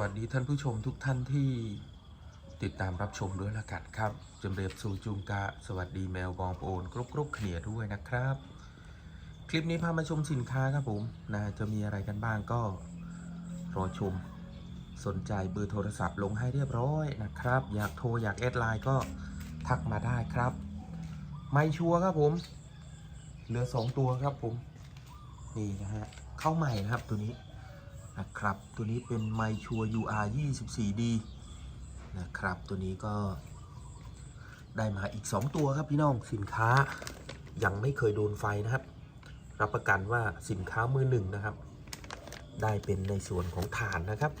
วัสดีท่านผู้ชมทุกท่านที่ติดตามรับชมด้วยละกันครับจำเรียบสู่จุงกะ สวัสดีแมวบองโอนกรุบกรุบเขียด้วยนะครับ คลิปนี้พามาชมสินค้าครับผมนะจะมีอะไรกันบ้างก็รอชมสนใจเบอร์โทรศัพท์ลงให้เรียบร้อยนะครับ อยากโทรอยากแอดไลน์ก็ทักมาได้ครับ ไม่ชัวร์ครับผม เหลือ 2 ตัวครับผม นี่นะฮะ เข้าใหม่นะครับตัวนี้ นะครับ ตัวนี้เป็นไมชัว UR 24D นะครับ ตัวนี้ก็ได้มาอีก 2 ตัวครับพี่น้องสินค้ายังไม่เคยโดนไฟนะครับ รับประกันว่าสินค้ามือหนึ่งนะครับ ได้เป็นในส่วนของฐานนะครับ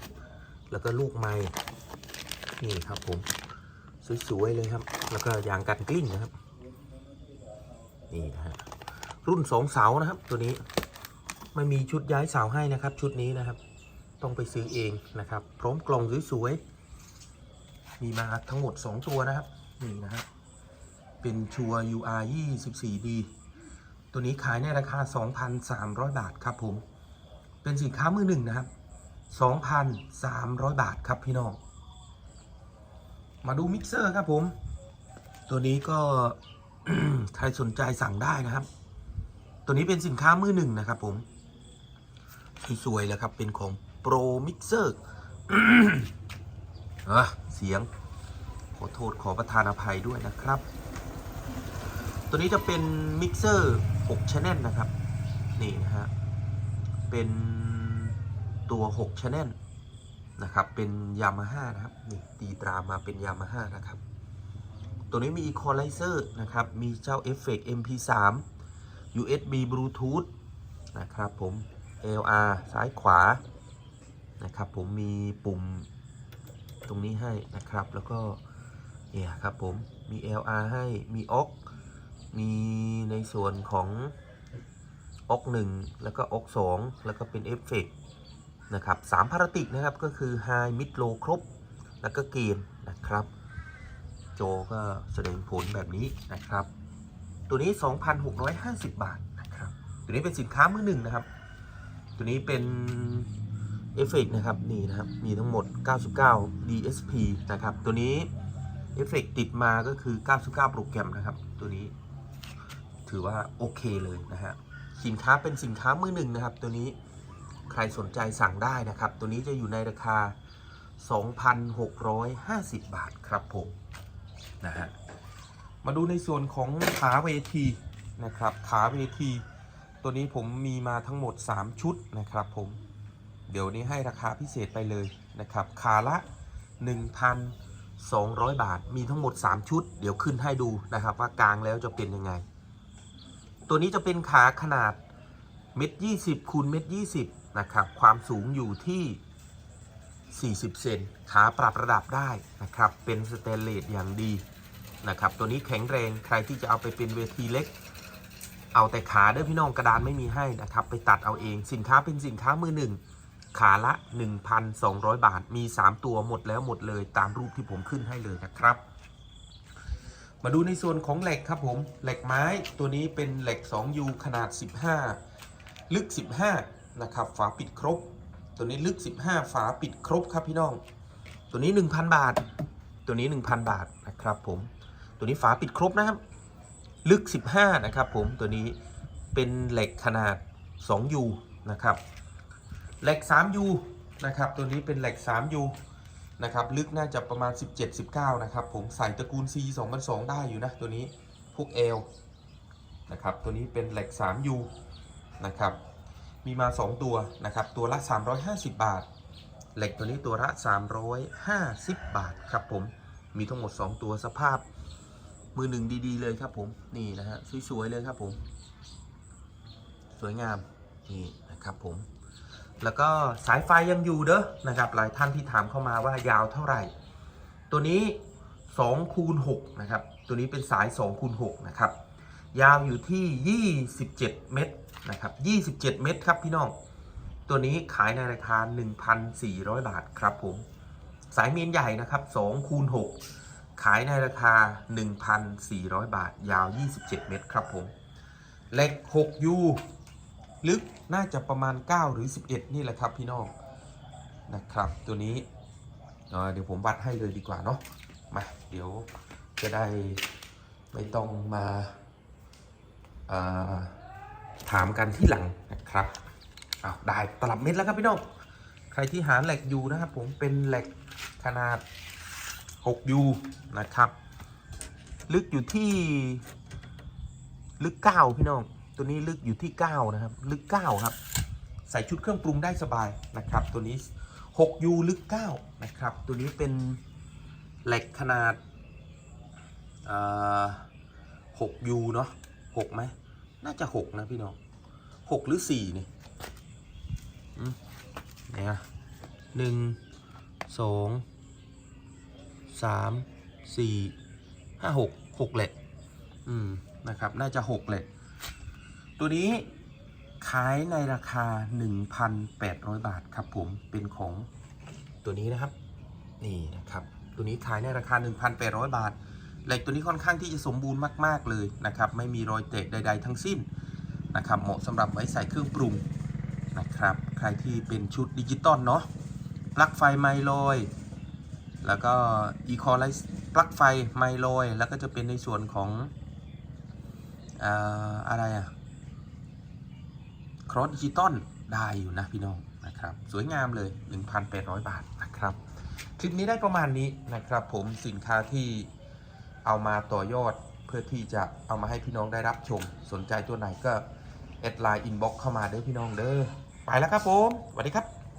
แล้วก็ลูกไม้นี่ครับผมสวยๆเลยครับ แล้วก็ยางกันกลิ้งนะครับ นี่นะฮะรุ่นสองเสานะครับ ตัวนี้ไม่มีชุดย้ายเสาให้นะครับ ชุดนี้นะครับ ต้องไปซื้อเองนะครับ พร้อมกล่องสวยๆ มีมาทั้งหมด 2 ตัวนะครับ นี่นะฮะเป็นชัว UR 24D ตัวนี้ขายในราคา 2,300 บาทครับผม เป็นสินค้ามือหนึ่งนะครับ 2,300 บาทครับพี่น้อง มาดูมิกเซอร์ครับผม ตัวนี้ก็ใครสนใจสั่งได้นะครับ ตัวนี้เป็นสินค้ามือหนึ่งนะครับผม สวยๆแล้วครับเป็นของ Pro Mixer อะเสียง ขอโทษขอประทานอภัยด้วยนะครับ ตัวนี้จะเป็นมิกเซอร์6 Channel นะครับ นี่นะฮะ เป็นตัว 6 Channel นะครับ เป็นยามาฮ่านะครับ นี่ตีตรามาเป็นยามาฮ่านะครับ ตัวนี้มี Equalizer นะครับ มีเจ้าเอฟเฟกต์ MP3 USB Bluetooth นะครับผม LR ซ้ายขวา นะครับผมมีปุ่มตรงนี้ให้นะครับ แล้วก็เนี่ยครับผมมี LR ให้มีออกมีในส่วนของออก1แล้วก็ออกแล้วก็เป็นเอฟเฟกนะครับสามพาราติกนะครับก็คือ High Mid Low ครบ แล้วก็เกณฑ์นะครับ โจก็แสดงผลแบบนี้นะครับ ตัวนี้ 2,650 บาทนะครับ ตัวนี้เป็นสินค้ามือหนึ่งนะครับ ตัวนี้เป็น เอฟเฟกนะครับนี่นะครับ มีทั้งหมด 99 DSP นะครับ ตัวนี้เอฟเฟกติดมาก็คือ 99 โปรแกรมนะครับ ตัวนี้ ถือว่าโอเคเลยนะฮะสินค้าเป็นสินค้ามือหนึ่งนะครับ ตัวนี้ใครสนใจสั่งได้นะครับ ตัวนี้จะอยู่ในราคา 2,650 บาทครับผมนะฮะมาดูในส่วนของขาเวทีนะครับ ขาเวที ตัวนี้ผมมีมาทั้งหมด 3 ชุดนะครับผม เดี๋ยวนี้ให้ราคาพิเศษไปเลยนะครับขาละ 1,200 บาท มีทั้งหมด 3 ชุด เดี๋ยวขึ้นให้ดูนะครับ ว่ากลางแล้วจะเป็นยังไง ตัวนี้จะเป็นขาขนาดเม็ดยี่สิบคูณเม็ดยี่สิบนะครับ ความสูงอยู่ที่ 40 เซนขาปรับระดับได้นะครับ เป็นสเตนเลสอย่างดีนะครับ ตัวนี้แข็งแรงใครที่จะเอาไปเป็นเวทีเล็ก เอาแต่ขาเด้อพี่น้องกระดานไม่มีให้นะครับ ไปตัดเอาเองสินค้าเป็นสินค้ามือหนึ่ง ขาละ 1,200 บาท มี 3 ตัวหมดแล้วหมดเลยตามรูปที่ผมขึ้นให้เลยนะครับ มาดูในส่วนของเหล็กครับผมเหล็กไม้ตัวนี้เป็นเหล็ก 2U ขนาด 15 ลึก 15 นะครับ ฝาปิดครบ ตัวนี้ลึก 15 ฝาปิดครบครับพี่น้อง ตัวนี้ 1,000 บาท ตัวนี้ 1,000 บาทนะครับผม ตัวนี้ฝาปิดครบนะครับ ลึก 15 นะครับผมตัวนี้เป็นเหล็กขนาด 2U นะครับ เหล็ก 3U นะครับตัวนี้เป็นเหล็ก 3U นะครับลึกน่าจะประมาณ 17-19 นะครับ ผมใส่ตระกูล C 2002 ได้อยู่นะ ตัวนี้พวก L นะครับตัวนี้เป็นเหล็ก 3U นะครับมีมา 2 ตัวนะครับตัวละ 350 บาท เหล็กตัวนี้ตัวละ 350 บาทครับผมมีทั้งหมด 2 ตัวสภาพมือหนึ่งดีๆเลยครับผมนี่นะฮะสวยๆเลยครับผม สวยงามนี่นะครับผม แล้วก็สายไฟยังอยู่เด้อนะครับ หลายท่านที่ถามเข้ามาว่ายาวเท่าไหร่ ตัวนี้2คูณ6นะครับ ตัวนี้เป็นสาย2คูณ6นะครับ ยาวอยู่ที่ 27 เมตรนะครับ 27 เมตรครับพี่น้อง ตัวนี้ขายในราคา 1,400 บาทครับผม สายเมนใหญ่นะครับ2คูณ6ขายในราคา 1,400 บาท ยาว 27 เมตรครับผมเหล็ก 6U ลึกน่าจะประมาณ 9 หรือ 11 นี่แหละครับพี่น้องนะครับตัวนี้เเดี๋ยวผมวัดให้เลยดีกว่าเนาะมาเดี๋ยวจะได้ไม่ต้องมาเอ่อถามกันที่หลังนะครับอ้าวได้ตลับเม็ดแล้วครับพี่น้องใครที่หาเหล็กยูนะครับผมเป็นเหล็กขนาด 6U นะครับ ลึกอยู่ที่ลึก 9 พี่น้อง ตัวนี้ลึกอยู่ที่ 9 นะครับ ลึก 9 ครับ ใส่ชุดเครื่องปรุงได้สบายนะครับ ตัวนี้ 6U ลึก 9 นะครับ ตัวนี้เป็นเหล็กขนาด 6U เนาะ6ไหมน่าจะ 6 นะพี่น้อง 6 หรือ4เนี่ยเนี่ยหนึ่งสองสามสี่ห้าหกหกเหล็กอืมนะครับ น่าจะ6เหล็ก ตัวนี้ขายในราคา 1,800 บาทครับผมเป็นของตัวนี้นะครับ นี่นะครับ ตัวนี้ขายในราคา 1,800 บาทเหล็กตัวนี้ค่อนข้างที่จะสมบูรณ์มาก ๆ เลยนะครับ ไม่มีรอยเตะใด ๆ ทั้งสิ้นนะครับ เหมาะสำหรับไว้ใส่เครื่องปรุงนะครับ ใครที่เป็นชุดดิจิตอลเนาะ ปลั๊กไฟไมโลย แล้วก็อีคอไลซ์ปลั๊กไฟไมโลย แล้วก็จะเป็นในส่วนของออะไรอะ รอสดิจิตอลได้อยู่นะพี่น้องนะครับ สวยงามเลย 1,800 บาทนะครับ คลิปนี้ได้ประมาณนี้นะครับ ผมสินค้าที่เอามาต่อยอดเพื่อที่จะเอามาให้พี่น้องได้รับชม สนใจตัวไหนก็แอดไลน์อินบ็อกเข้ามาเด้อพี่น้องเด้อไปแล้วครับผมสวัสดีครับ